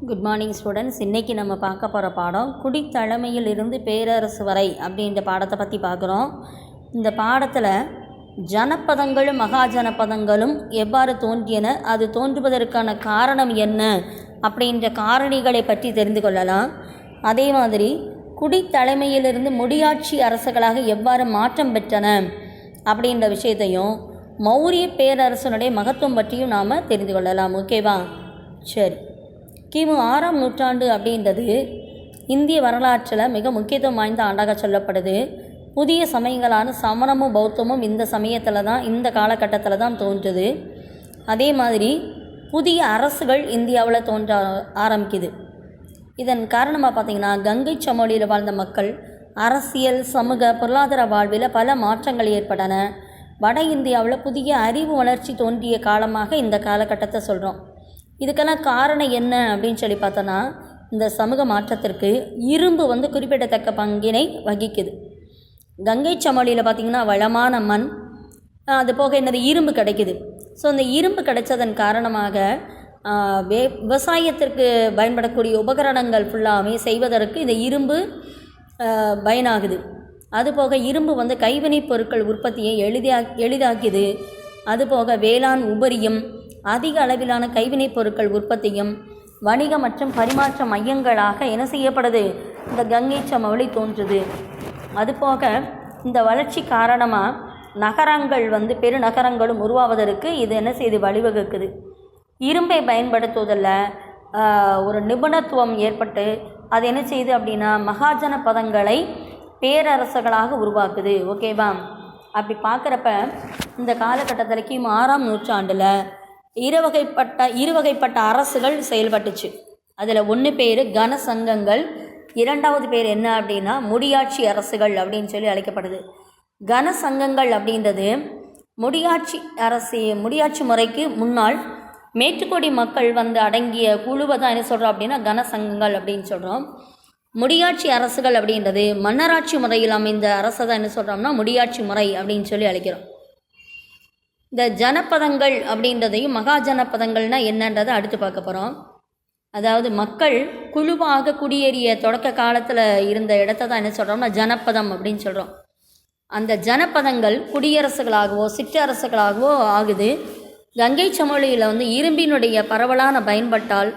Good morning students இன்றைக்கி நம்ம பார்க்க போகிற பாடம் குடித்தலைமையில் இருந்து பேரரசு வரை அப்படின்ற பாடத்தை பற்றி பார்க்குறோம். இந்த பாடத்தில் ஜனப்பதங்களும் மகாஜனபதங்களும் எவ்வாறு தோன்றியன அது தோன்றுவதற்கான காரணம் என்ன அப்படின்ற காரணிகளை பற்றி தெரிந்து கொள்ளலாம். அதே மாதிரி குடித்தலைமையிலிருந்து முடியாட்சி அரசுகளாக எவ்வாறு மாற்றம் பெற்றன அப்படின்ற விஷயத்தையும் மௌரிய பேரரசனுடைய மகத்துவம் பற்றியும் நாம் தெரிந்து கொள்ளலாம். ஓகேவா சரி. கிமு ஆறாம் நூற்றாண்டு அப்படின்றது இந்திய வரலாற்றில் மிக முக்கியத்துவம் வாய்ந்த ஆண்டாக சொல்லப்படுது. புதிய சமயங்களான சமணமும் பௌத்தமும் இந்த சமயத்தில் தான் இந்த காலகட்டத்தில் தான் தோன்றுது. அதே மாதிரி புதிய அரசுகள் இந்தியாவில் தோன்ற ஆரம்பிக்குது. இதன் காரணமாக பார்த்தீங்கன்னா கங்கை சமவெளியில் வாழ்ந்த மக்கள் அரசியல் சமூக பொருளாதார வாழ்வில் பல மாற்றங்கள் ஏற்பட்டன. வட இந்தியாவில் புதிய அறிவு வளர்ச்சி தோன்றிய காலமாக இந்த காலகட்டத்தை சொல்கிறோம் இதுக்கெல்லாம் காரணம் என்ன அப்படின்னு சொல்லி பார்த்தோன்னா இந்த சமூக மாற்றத்திற்கு இரும்பு வந்து குறிப்பிடத்தக்க பங்கினை வகிக்குது. கங்கை சமவெளியில் பார்த்திங்கன்னா வளமான மண் அது போக என்னது இரும்பு கிடைக்குது. ஸோ அந்த இரும்பு கிடைச்சதன் காரணமாக வே விவசாயத்திற்கு பயன்படக்கூடிய உபகரணங்கள் ஃபுல்லாமே செய்வதற்கு இந்த இரும்பு பயனாகுது. அதுபோக இரும்பு வந்து கைவினைப் பொருட்கள் உற்பத்தியை எளிதா எளிதாக்கியது. அதுபோக வேளாண் உபரியும் அதிக அளவிலான கைவினைப் பொருட்கள் உற்பத்தியும் வணிக மற்றும் பரிமாற்ற மையங்களாக என்ன செய்யப்படுது? இந்த கங்கை சமவெளி தோன்றுது. அதுபோக இந்த வளர்ச்சி காரணமாக நகரங்கள் வந்து பெருநகரங்களும் உருவாவதற்கு இது என்ன செய்து வழிவகுக்குது? இரும்பை பயன்படுத்துவதில் ஒரு நிபுணத்துவம் ஏற்பட்டு அது என்ன செய்யுது அப்படின்னா மகாஜன பதங்களை பேரரசுகளாக உருவாக்குது. ஓகேவா? அப்படி பார்க்குறப்ப இந்த காலகட்டத்தில் கிமு ஆறாம் நூற்றாண்டில் இருவகைப்பட்ட இருவகைப்பட்ட அரசுகள் செயல்பட்டுச்சு. அதில் ஒன்று பேர் கன சங்கங்கள் இரண்டாவது பேர் என்ன அப்படின்னா முடியாட்சி அரசுகள் அப்படின்னு சொல்லி அழைக்கப்படுது. கன சங்கங்கள் அப்படின்றது முடியாட்சி அரசு முடியாட்சி முறைக்கு முன்னால் மேட்டுக்கொடி மக்கள் வந்து அடங்கிய குழுவை தான் என்ன சொல்கிறோம் அப்படின்னா கன சங்கங்கள் அப்படின்னு சொல்கிறோம் முடியாட்சி அரசுகள் அப்படின்றது மன்னராட்சி முறையில் அமைந்த அரசை தான் என்ன சொல்கிறோம்னா முடியாட்சி முறை அப்படின்னு சொல்லி அழைக்கிறோம். இந்த ஜனபதங்கள் அப்படின்றதையும் மகா ஜனப்பதங்கள்னால் என்னன்றதை அடுத்து பார்க்க போகிறோம் அதாவது மக்கள் குழுவாக குடியேறிய தொடக்க காலத்தில் இருந்த இடத்த தான் என்ன சொல்கிறோம்னா ஜனப்பதம் அப்படின்னு சொல்கிறோம் அந்த ஜனபதங்கள் குடியரசுகளாகவோ சிற்றரசுகளாகவோ ஆகுது. கங்கை சமொழியில் வந்து இரும்பினுடைய பரவலான பயன்பாட்டால்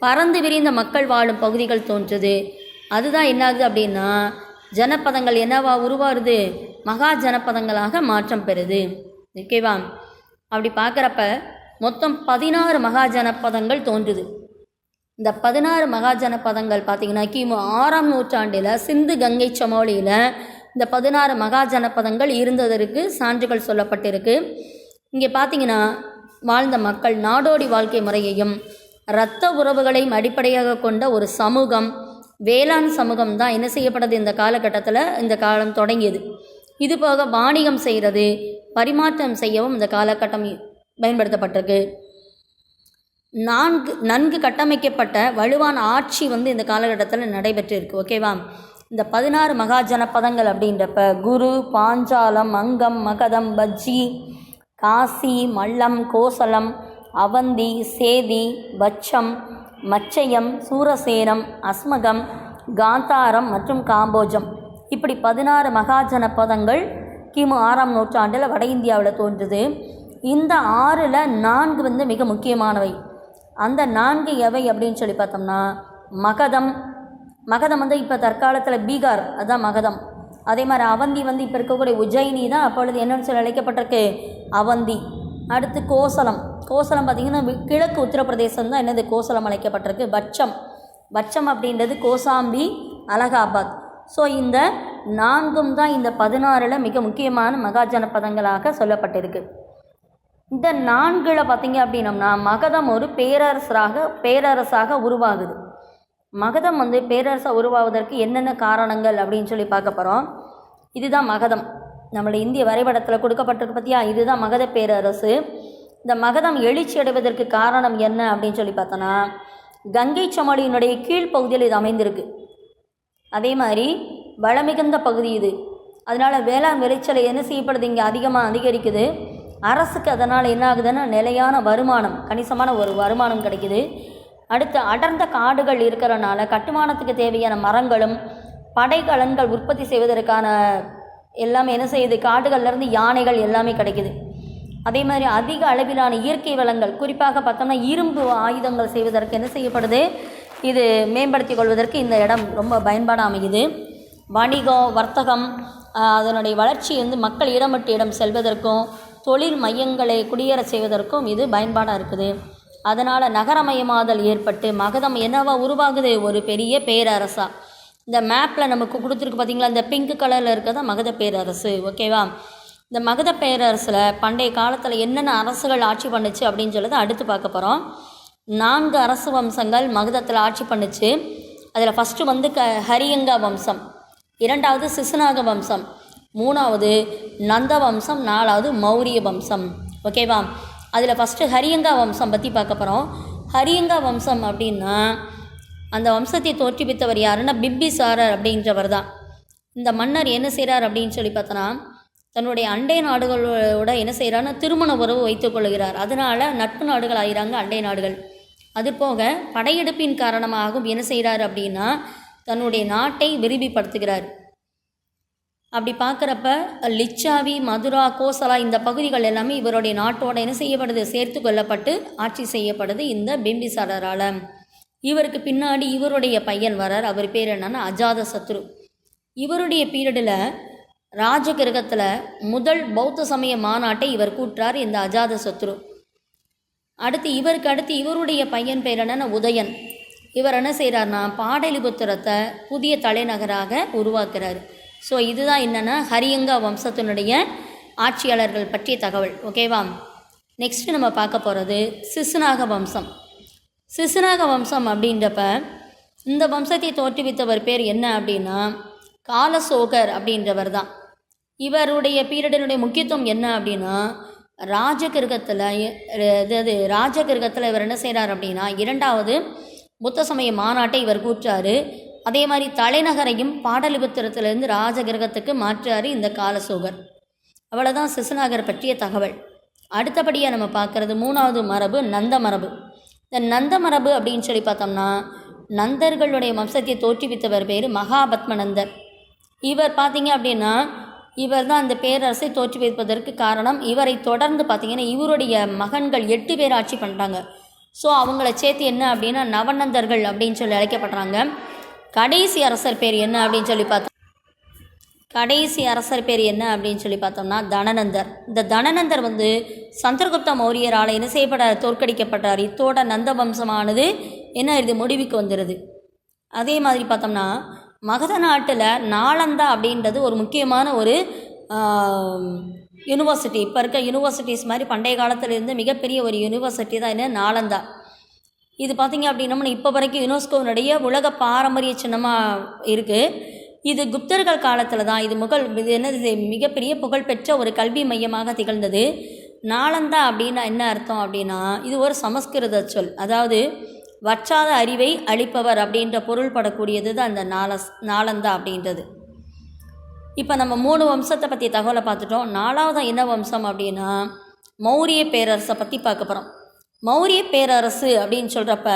பறந்து விரிந்த மக்கள் வாழும் பகுதிகள் தோன்றுது. அதுதான் என்னாகுது அப்படின்னா ஜனப்பதங்கள் என்னவா உருவாருது மகா ஜனபதங்களாக மாற்றம் பெறுது. ஓகேவா அப்படி பார்க்குறப்ப மொத்தம் பதினாறு மகா ஜனபதங்கள் தோன்றுது. இந்த பதினாறு மகாஜன பதங்கள் பார்த்தீங்கன்னா கிமு ஆறாம் நூற்றாண்டில் சிந்து கங்கை சமவெளியில் இந்த பதினாறு மகாஜன பதங்கள் இருந்ததற்கு சான்றுகள் சொல்லப்பட்டிருக்கு. இங்கே பார்த்தீங்கன்னா வாழ்ந்த மக்கள் நாடோடி வாழ்க்கை முறையையும் இரத்த உறவுகளையும் அடிப்படையாக கொண்ட ஒரு சமூகம் வேளாண் சமூகம் தான் என்ன செய்யப்பட்டது இந்த காலகட்டத்தில் இந்த காலம் தொடங்கியது. இது போக வாணிகம் செய்கிறது பரிமாற்றம் செய்யவும் இந்த காலகட்டம் பயன்படுத்தப்பட்டிருக்கு. நான்கு நன்கு கட்டமைக்கப்பட்ட வலுவான ஆட்சி வந்து இந்த காலகட்டத்தில் நடைபெற்றிருக்கு. ஓகேவா இந்த பதினாறு மகாஜனப்பதங்கள் அப்படின்றப்ப குரு பாஞ்சாலம் அங்கம் மகதம் பஜ்ஜி காசி மல்லம் கோசலம் அவந்தி சேதி பச்சம் மச்சயம் சூரசேரம் அஸ்மகம் காந்தாரம் மற்றும் காம்போஜம். இப்படி பதினாறு மகாஜன பதங்கள் கிமு ஆறாம் நூற்றாண்டில் வட இந்தியாவில் தோன்றுது. இந்த ஆறில் நான்கு வந்து மிக முக்கியமானவை. அந்த நான்கு எவை அப்படின்னு சொல்லி பார்த்தோம்னா மகதம். மகதம் வந்து இப்போ தற்காலத்தில் பீகார் அதுதான் மகதம். அதே மாதிரி அவந்தி வந்து இப்போ இருக்கக்கூடிய உஜ்ஜயினி தான் அப்பொழுது என்னென்னு சொல்லி அழைக்கப்பட்டிருக்கு. அவந்தி. அடுத்து கோசலம். கோசலம் பார்த்திங்கன்னா கிழக்கு உத்தரப்பிரதேசம் தான் என்னது? கோசலம் அழைக்கப்பட்டிருக்கு. பட்சம். பட்சம் அப்படின்றது கோசாம்பி அலகாபாத். ஸோ இந்த நான்கும் தான் இந்த பதினாறில் மிக முக்கியமான மகாஜன பதங்களாக சொல்லப்பட்டிருக்கு. இந்த நான்கில் பார்த்தீங்க அப்படின்னம்னா மகதம் ஒரு பேரரசராக பேரரசாக உருவாகுது. மகதம் வந்து பேரரசாக உருவாவதற்கு என்னென்ன காரணங்கள் அப்படின்னு சொல்லி பார்க்க போகிறோம் இதுதான் மகதம். நம்மளோட இந்திய வரைபடத்தில் கொடுக்கப்பட்டிருக்கு பார்த்தியா இதுதான் மகத பேரரசு. இந்த மகதம் எழுச்சி அடைவதற்கு காரணம் என்ன அப்படின்னு சொல்லி பார்த்தோன்னா கங்கை சமவெளியினுடைய கீழ்ப்பகுதியில் இது அமைந்திருக்கு. அதே மாதிரி வளமிகுந்த பகுதி இது. அதனால் வேளாண் விளைச்சலை என்ன செய்யப்படுது? இங்கே அதிகமாக அதிகரிக்குது. அரசுக்கு அதனால் என்ன ஆகுதுன்னா நிலையான வருமானம் கணிசமான ஒரு வருமானம் கிடைக்குது. அடுத்து அடர்ந்த காடுகள் இருக்கிறனால கட்டுமானத்துக்கு தேவையான மரங்களும் படைக்கலன்கள் உற்பத்தி செய்வதற்கான எல்லாமே என்ன செய்யுது? காடுகள்லேருந்து யானைகள் எல்லாமே கிடைக்குது. அதே மாதிரி அதிக அளவிலான இயற்கை வளங்கள் குறிப்பாக பார்த்தோம்னா இரும்பு ஆயுதங்கள் செய்வதற்கு என்ன செய்யப்படுது? இது மேம்படுத்திக் கொள்வதற்கு இந்த இடம் ரொம்ப பயன்பாடாக அமையுது. வணிகம் வர்த்தகம் அதனுடைய வளர்ச்சி வந்து மக்கள் இடமட்டு இடம் செல்வதற்கும் தொழில் மையங்களை குடியேற செய்வதற்கும் இது பயன்பாடாக இருக்குது. அதனால் நகரமயமாதல் ஏற்பட்டு மகதம் என்னவா உருவாகுது? ஒரு பெரிய பேரரசா. இந்த மேப்பில் நமக்கு கொடுத்துருக்கு பார்த்தீங்களா இந்த பிங்க் கலரில் இருக்கிறது மகத பேரரசு. ஓகேவா இந்த மகத பேரரசில் பண்டைய காலத்தில் என்னென்ன அரசுகள் ஆட்சி பண்ணுச்சு அப்படின்னு சொல்லி அடுத்து பார்க்க போகிறோம் நான்கு அரசு வம்சங்கள் மகதத்தில் ஆட்சி பண்ணுச்சு. அதில் ஃபஸ்ட்டு வந்து க ஹரியங்கா வம்சம். இரண்டாவது சிசுநாக வம்சம். மூணாவது நந்த வம்சம். நாலாவது மௌரிய வம்சம். ஓகேவா அதில் ஃபஸ்ட்டு ஹரியங்கா வம்சம் பற்றி பார்க்க போகிறோம் ஹரியங்கா வம்சம் அப்படின்னா அந்த வம்சத்தை தோற்றுவித்தவர் யாருன்னா பிம்பிசாரர் அப்படின்றவர் தான். இந்த மன்னர் என்ன செய்கிறார் அப்படின்னு சொல்லி பார்த்தோன்னா தன்னுடைய அண்டை நாடுகளோட என்ன செய்கிறான்னா திருமண உறவு வைத்துக்கொள்கிறார் அதனால் நட்பு நாடுகள் ஆகிறாங்க அண்டை நாடுகள். அதுபோக படையெடுப்பின் காரணமாகவும் என்ன செய்கிறார் அப்படின்னா தன்னுடைய நாட்டை விரிவுபடுத்துகிறார். அப்படி பார்க்குறப்ப லிச்சாவி மதுரா கோசலா இந்த பகுதிகள் எல்லாமே இவருடைய நாட்டோட என்ன செய்யப்படுது? சேர்த்து கொள்ளப்பட்டு ஆட்சி செய்யப்படுது இந்த பிம்பிசாரரால். இவருக்கு பின்னாடி இவருடைய பையன் வரார் அவர் பேர் என்னன்னா அஜாத சத்ரு. இவருடைய பீரியடில் ராஜகிரகத்தில் முதல் பௌத்த சமய மாநாட்டை இவர் கூட்டுறார் இந்த அஜாத சத்ரு. அடுத்து இவருக்கு அடுத்து இவருடைய பையன் பேர் என்னென்னா உதயன். இவர் என்ன செய்கிறார்னா பாடலிபுத்திரத்தை புதிய தலைநகராக உருவாக்குறார். ஸோ இதுதான் என்னென்னா ஹரியங்கா வம்சத்தினுடைய ஆட்சியாளர்கள் பற்றிய தகவல். ஓகேவா நெக்ஸ்ட் நம்ம பார்க்க போகிறது சிசுநாக வம்சம். சிசுநாக வம்சம் அப்படின்றப்ப இந்த வம்சத்தை தோற்றுவித்தவர் பேர் என்ன அப்படின்னா காலசோகர் அப்படின்றவர் தான் இவருடைய பீரியடினுடைய முக்கியத்துவம் என்ன அப்படின்னா ராஜகிருகத்தில் அதாவது ராஜகிருகத்தில் இவர் என்ன செய்கிறார் அப்படின்னா இரண்டாவது புத்த சமய மாநாட்டை இவர் கூற்றாரு. அதே மாதிரி தலைநகரையும் பாடலிபுத்திரத்திலிருந்து ராஜகிரகத்துக்கு மாற்றாரு இந்த காலசோகர். அவ்வளோதான் சிசுநாகர் பற்றிய தகவல். அடுத்தபடியாக நம்ம பார்க்குறது மூணாவது மரபு நந்த மரபு. இந்த நந்த மரபு அப்படின்னு சொல்லி பார்த்தோம்னா நந்தர்களுடைய வம்சத்தை தோற்றுவித்தவர் பேர் மகாபத்மநந்தர். இவர் பார்த்தீங்க அப்படின்னா இவர் தான் அந்த பேரரசை தோற்றுவிப்பதற்கு காரணம். இவரை தொடர்ந்து பார்த்தீங்கன்னா இவருடைய மகன்கள் எட்டு பேர் ஆட்சி பண்ணுறாங்க ஸோ அவங்கள சேர்த்து என்ன அப்படின்னா நவநந்தர்கள் அப்படின்னு சொல்லி அழைக்கப்படுறாங்க. கடைசி அரசர் பேர் என்ன அப்படின்னு சொல்லி பார்த்தோம். கடைசி அரசர் பேர் என்ன அப்படின்னு சொல்லி பார்த்தோம்னா தனநந்தர். இந்த தனநந்தர் வந்து சந்திரகுப்த மௌரியரால் என்ன செய்யப்பட தோற்கடிக்கப்பட்டார். இத்தோட நந்த வம்சமானது என்ன இது முடிவுக்கு வந்துடுது அதே மாதிரி பார்த்தோம்னா மகத நாட்டில் நாளந்தா அப்படின்றது ஒரு முக்கியமான ஒரு யூனிவர்சிட்டி இப்போ இருக்க யூனிவர்சிட்டிஸ் மாதிரி பண்டைய காலத்திலிருந்து மிகப்பெரிய ஒரு யூனிவர்சிட்டி தான் என்ன? நாளந்தா. இது பார்த்திங்க அப்படின்னா இப்போ வரைக்கும் யுனெஸ்கோனுடைய உலக பாரம்பரிய சின்னமாக இருக்குது இது குப்தர்கள் காலத்தில் தான் இது முகல் இது என்னது இது மிகப்பெரிய புகழ்பெற்ற ஒரு கல்வி மையமாக திகழ்ந்தது. நாளந்தா அப்படின்னா என்ன அர்த்தம் அப்படின்னா இது ஒரு சமஸ்கிருத சொல். அதாவது வற்றாத அறிவை அளிப்பவர் அப்படின்ற பொருள் படக்கூடியது தான் அந்த நாலஸ் நாளந்தா அப்படின்றது. இப்போ நம்ம மூணு வம்சத்தை பற்றி தகவலை பார்த்துட்டோம். நாலாவது என்ன வம்சம் அப்படின்னா மௌரிய பேரரசை பற்றி பார்க்க போகிறோம் மௌரிய பேரரசு அப்படின்னு சொல்கிறப்ப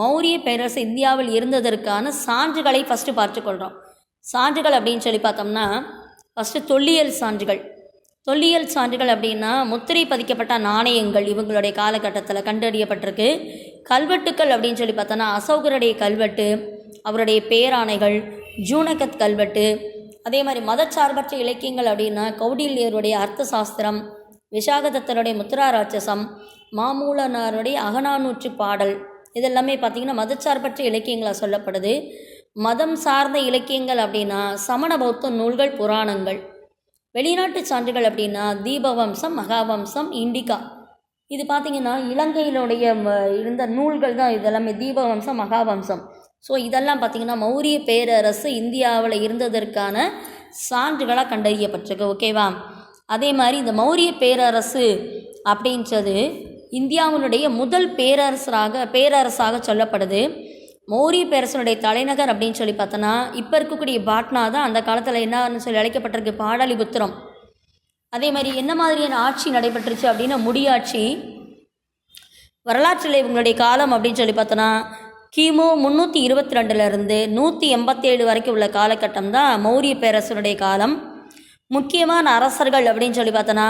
மௌரிய பேரரசு இந்தியாவில் இருந்ததற்கான சான்றுகளை ஃபஸ்ட்டு பார்த்துக்கொள்கிறோம் சான்றுகள் அப்படின்னு சொல்லி பார்த்தோம்னா ஃபஸ்ட்டு தொல்லியல் சான்றுகள். தொல்லியல் சான்றுகள் அப்படின்னா முத்திரை பதிக்கப்பட்ட நாணயங்கள் இவங்களுடைய காலகட்டத்தில் கண்டறியப்பட்டிருக்கு. கல்வெட்டுக்கள் அப்படின்னு சொல்லி பார்த்தோன்னா அசோகருடைய கல்வெட்டு அவருடைய பேராணைகள் ஜூனகத் கல்வெட்டு அதே மாதிரி மதச்சார்பற்ற இலக்கியங்கள் அப்படின்னா கௌடில்யருடைய அர்த்த சாஸ்திரம் விசாகதத்தருடைய முத்ரா ராட்சசம் மாமூலனாருடைய அகநானூற்று பாடல் இதெல்லாமே பார்த்திங்கன்னா மதச்சார்பற்ற இலக்கியங்களாக சொல்லப்படுது. மதம் சார்ந்த இலக்கியங்கள் அப்படின்னா சமண பௌத்த நூல்கள் புராணங்கள். வெளிநாட்டு சான்றுகள் அப்படின்னா தீபவம்சம் மகாவம்சம் இண்டிகா. இது பார்த்திங்கன்னா இலங்கையினுடைய ம- இருந்த நூல்கள் தான் இதெல்லாமே. தீபவம்சம் மகாவம்சம். ஸோ இதெல்லாம் பார்த்திங்கன்னா மௌரிய பேரரசு இந்தியாவில் இருந்ததற்கான சான்றுகளாக கண்டறியப்பட்டிருக்கு. ஓகேவா அதே மாதிரி இந்த மௌரிய பேரரசு அப்படின்றது இந்தியாவினுடைய முதல் பேரரசராக பேரரசாக சொல்லப்படுது. மௌரிய பேரரசனுடைய தலைநகர் அப்படின்னு சொல்லி பார்த்தோன்னா இப்போ இருக்கக்கூடிய பாட்னா தான் அந்த காலத்தில் என்னன்னு சொல்லி அழைக்கப்பட்டிருக்கு? பாடலிபுத்திரம். அதே மாதிரி என்ன மாதிரியான ஆட்சி நடைபெற்றுச்சு அப்படின்னா முடியாட்சி வரலாற்றில் இவங்களுடைய காலம் அப்படின்னு சொல்லி பார்த்தோன்னா கிமு முந்நூற்றி இருபத்தி ரெண்டுலேருந்து நூற்றி எண்பத்தேழு வரைக்கும் உள்ள காலகட்டம் தான் மௌரிய பேரரசனுடைய காலம். முக்கியமான அரசர்கள் அப்படின்னு சொல்லி பார்த்தோன்னா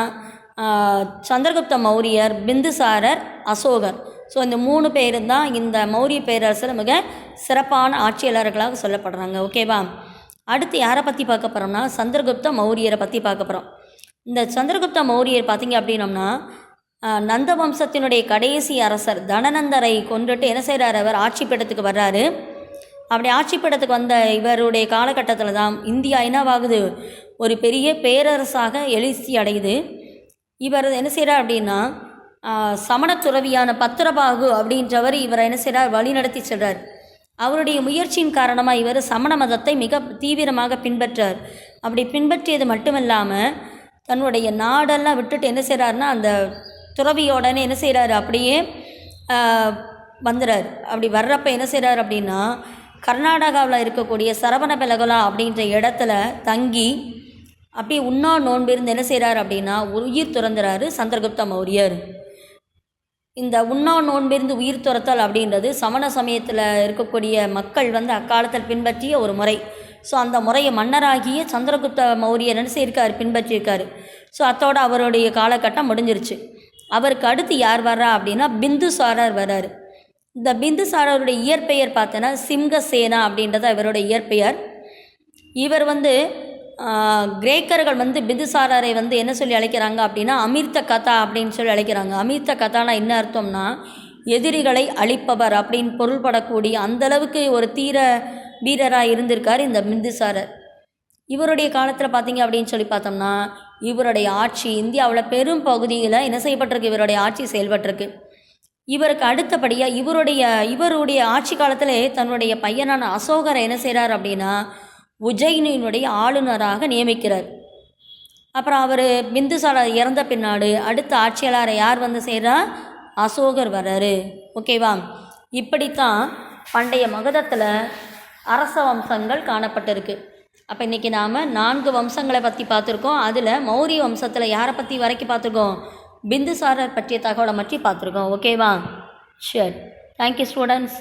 சந்திரகுப்த மௌரியர் பிந்துசாரர் அசோகர். ஸோ இந்த மூணு பேரும் தான் இந்த மௌரிய பேரரசர் மிக சிறப்பான ஆட்சியாளர்களாக சொல்லப்படுறாங்க. ஓகேவா அடுத்து யாரை பற்றி பார்க்க போகிறோம்னா சந்திரகுப்த மௌரியரை பற்றி பார்க்க போகிறோம் இந்த சந்திரகுப்த மௌரியர் பார்த்தீங்க அப்படின்னம்னா நந்த வம்சத்தினுடைய கடைசி அரசர் தனநந்தரை கொண்டுட்டு என்ன செய்கிறார் அவர்? ஆட்சி பீடத்துக்கு வர்றாரு. அப்படி ஆட்சி பீடத்துக்கு வந்த இவருடைய காலகட்டத்தில் தான் இந்தியா என்னவாகுது ஒரு பெரிய பேரரசாக எழுச்சி அடையுது. இவர் என்ன செய்கிறார் அப்படின்னா சமணத்துறவியான பத்திரபாகு அப்படின்றவர் இவரை என்ன செய்கிறார் வழிநடத்தி செல்றார். அவருடைய முயற்சியின் காரணமாக இவர் சமண மதத்தை மிக தீவிரமாக பின்பற்றார். அப்படி பின்பற்றியது மட்டுமில்லாமல் தன்னுடைய நாடெல்லாம் விட்டுட்டு என்ன செய்கிறாருன்னா அந்த துறவியோடனே என்ன செய்கிறாரு அப்படியே வந்துடுறார் அப்படி வர்றப்ப என்ன செய்கிறார் அப்படின்னா கர்நாடகாவில் இருக்கக்கூடிய சரவணபெலகுலா அப்படின்ற இடத்துல தங்கி அப்படியே உண்ணா நோன்பிருந்து என்ன செய்கிறார் அப்படின்னா உயிர் துறந்துறாரு சந்திரகுப்த மௌரியர். இந்த உண்ணா நோன்பிருந்து உயிர் துறத்தல் அப்படின்றது சமண சமயத்தில் இருக்கக்கூடிய மக்கள் வந்து அக்காலத்தில் பின்பற்றிய ஒரு முறை. ஸோ அந்த முறையை மன்னராகிய சந்திரகுப்த மௌரியர் என்ன செய்யிருக்கார்? பின்பற்றியிருக்கார். ஸோ அத்தோட அவருடைய காலகட்டம் முடிஞ்சிருச்சு. அவருக்கு அடுத்து யார் வர்றா அப்படின்னா பிந்துசாரர் வர்றாரு. இந்த பிந்துசாரருடைய இயற்பெயர் பார்த்தோன்னா சிம்கசேனா அப்படின்றது இவருடைய இயற்பெயர். இவர் வந்து கிரேக்கர்கள் வந்து பிந்துசாரரை வந்து என்ன சொல்லி அழைக்கிறாங்க அப்படின்னா அமிர்த கதா அப்படின்னு சொல்லி அழைக்கிறாங்க. அமிர்த கதானா என்ன அர்த்தம்னா எதிரிகளை அழிப்பவர் அப்படின்னு பொருள்படக்கூடிய அந்த அளவுக்கு ஒரு தீர வீரராக இருந்திருக்கார் இந்த பிந்துசாரர் இவருடைய காலத்தில் பார்த்தீங்க அப்படின்னு சொல்லி பார்த்தோம்னா இவருடைய ஆட்சி இந்தியாவில் பெரும் பகுதியில் என்ன செய்யப்பட்டிருக்கு? இவருடைய ஆட்சி செயல்பட்டிருக்கு. இவருக்கு அடுத்தபடியாக இவருடைய இவருடைய ஆட்சி காலத்திலே தன்னுடைய பையனான அசோகரை என்ன செய்கிறார் அப்படின்னா உஜயினியினுடைய ஆளுநராக நியமிக்கிறார். அப்புறம் அவர் பிந்துசாரர் இறந்த பின்னாடு அடுத்த ஆட்சியாளரை யார் வந்து செய்கிறா அசோகர் வர்றாரு. ஓகேவா? இப்படித்தான் பண்டைய மகதத்தில் அரச வம்சங்கள் காணப்பட்டிருக்கு. அப்போ இன்றைக்கி நாம் நான்கு வம்சங்களை பற்றி பார்த்துருக்கோம். அதில் மௌரிய வம்சத்தில் யாரை பற்றி வரைக்கும் பார்த்துருக்கோம்? பிந்துசாரர் பற்றிய தகவலை பற்றி பார்த்துருக்கோம். ஓகேவா ஷூர் தேங்க்யூ ஸ்டூடெண்ட்ஸ்